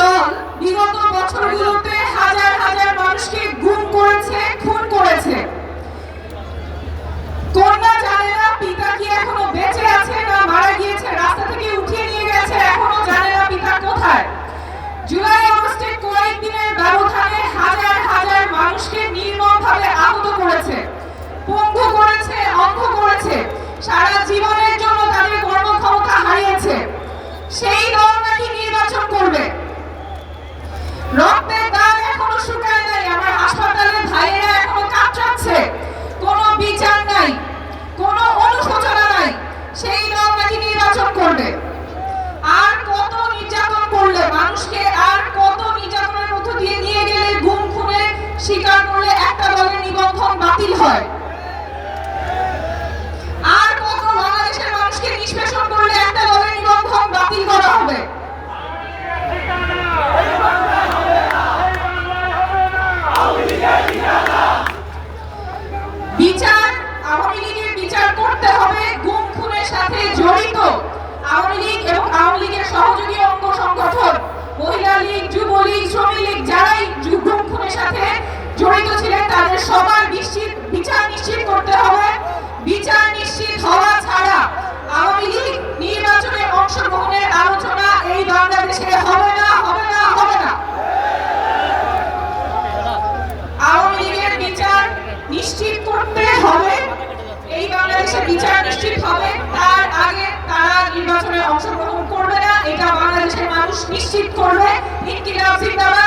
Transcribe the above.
দল বিগত বছরগুলোতে হাজার হাজার মানুষকে গুম করেছে, খুন করেছে। কন্যা জানে না, পিতা কি এখনও বেঁচে আছে না মারা গিয়েছে, রাস্তা থেকে উঠিয়ে নিয়ে গেছে, এখনও জানে না পিতা কোথায়। জুলাই আগস্টে কয়েকদিনের ব্যবধানে হাজার হাজার মানুষকে নির্মমভাবে আহত করেছে। ¡No! বিচার, আওয়ামী লীগের বিচার করতে হবে, গুম খুনের সাথে জড়িত। আওয়ামী লীগ এবং আওয়ামী লীগের সহযোগী নিশ্চিত হবে তার আগে তারা নির্বাচনে অংশগ্রহণ করবে না, এটা বাংলাদেশের মানুষ নিশ্চিত করবে। ইনকিলাব জিন্দাবাদ